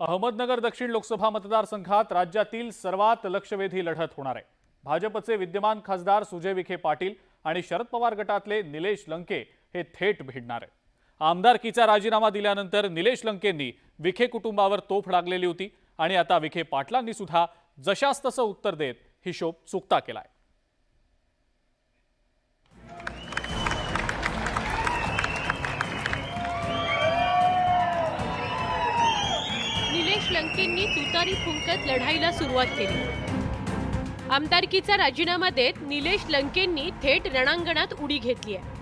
अहमदनगर दक्षिण लोकसभा मतदारसंघात राज्यातील सर्वात लक्षवेधी लढत होणार आहे. भाजपचे विद्यमान खासदार सुजय विखे पाटील आणि शरद पवार गटातले निलेश लंके हे थेट भिडणार आहेत. आमदारकीचा राजीनामा दिल्यानंतर निलेश लंकेंनी विखे कुटुंबावर तोफ डागलेली होती आणि आता विखे पाटलांनी सुद्धा जशास तसं उत्तर देत हिशोब चुकता केलाय. निलेश लंकेंनी तुतारी फुंकत लढाईला सुरुवात केली. आमदारकीचा राजीनामा देत निलेश लंकेंनी थेट रणांगणात उडी घेतली आहे.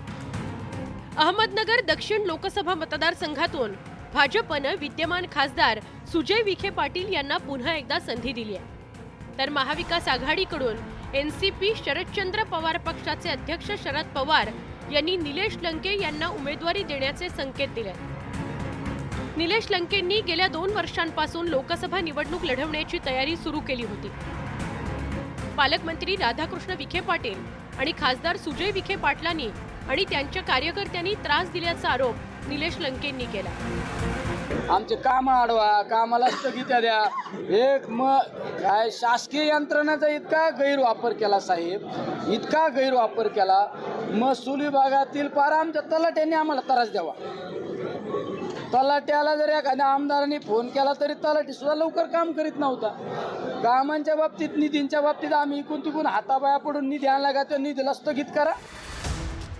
अहमदनगर दक्षिण लोकसभा मतदारसंघातून भाजपनं विद्यमान खासदार सुजय विखे पाटील यांना पुन्हा एकदा संधी दिली आहे. तर महाविकास आघाडीकडून एनसीपी शरदचंद्र पवार पक्षाचे अध्यक्ष शरद पवार यांनी निलेश लंके यांना उमेदवारी देण्याचे संकेत दिले. निलेश लंकेंनी गेल्या दोन वर्षांपासून लोकसभा निवडणूक लढवण्याची तयारी सुरू केली होती. पालकमंत्री राधाकृष्ण विखे पाटील आणि खासदार सुजय विखे पाटलांनी आणि त्यांच्या कार्यकर्त्यांनी त्रास दिल्याचा आरोप निलेश लंकेंनी केला. आमचे काम अडवा कामाला स्थगित्या द्या. एक म काय शासकीय यंत्रणाचा इतका गैरवापर केला साहेब. इतका गैरवापर केला. महसूल विभागातील पारा आमच्या तलाट्यांनी आम्हाला त्रास द्यावा. तलाट्याला जर एखाद्या आमदारांनी फोन केला तरी तलाठी सुद्धा लवकर काम करीत नव्हता. कामांच्या बाबतीत निधींच्या बाबतीत आम्ही इकून तिकून हाताबाया पडून निधी आणला का त्या निधीला स्थगित करा.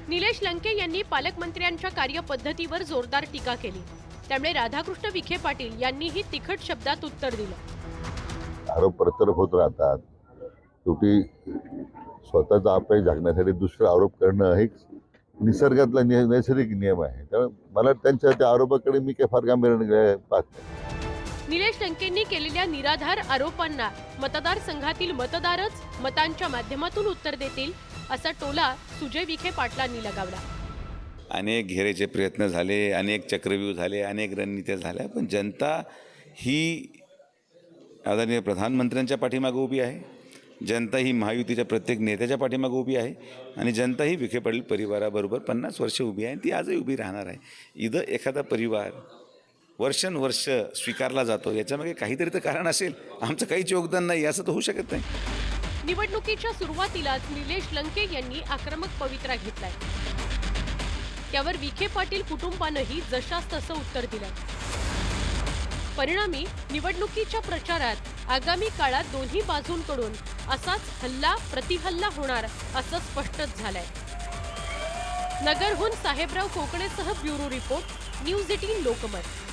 निलेश लंके यांनी पालकमंत्र्यांच्या कार्यपद्धतीवर जोरदार टीका केली. त्यामुळे राधाकृष्ण विखे पाटील यांनीही तिखट शब्दात उत्तर दिलं. आरोप प्रत्यारोप होत राहतात. शेवटी स्वतःचा अपयश झाकण्यासाठी दुसरा आरोप करणं हे निसर्गातला नि नैसर्गिक नियम आहे. त्यामुळे मला त्यांच्या त्या आरोपाकडे मी काही फार गांभीर्याने पाहत नाही. निलेश लंकेंनी केलेल्या निराधार आरोपांना मतदारसंघातील मतदारच मतांच्या माध्यमातून उत्तर देतील असा टोला सुजय विखे पाटलांनी लगावला. अनेक घेरेचे प्रयत्न झाले अनेक चक्रव्यूह झाले अनेक रणनीत्या झाल्या पण जनता ही आदरणीय प्रधानमंत्र्यांच्या पाठीमागे उभी आहे. जनता ही महायुतीच्या प्रत्येक नेत्याच्या पाठीमागे उभी आहे आणि जनता ही विखे पाटील परिवाराबरोबर पन्नास वर्ष उभी आहे आणि ती आजही उभी राहणार आहे. इथं एखादा परिवार वर्षानुवर्ष स्वीकारला जातो याच्यामागे काहीतरी तर कारण असेल. आमचं काहीच योगदान नाही असं तर होऊ शकत नाही. निवडणुकीच्या सुरुवातीलाच निलेश लंके यांनी आक्रमक पवित्रा घेतलाय. त्यावर विखे पाटील कुटुंबानंही जशास तसं उत्तर दिलं परिणामी निवडणुकीच्या प्रचारात आगामी काळात दोन्ही बाजूंकडून असाच हल्ला प्रतिहल्ला होणार असं स्पष्टच झालंय. नगरहून Sahebrao कोकणेसह bureau report news eighteen Lokmat.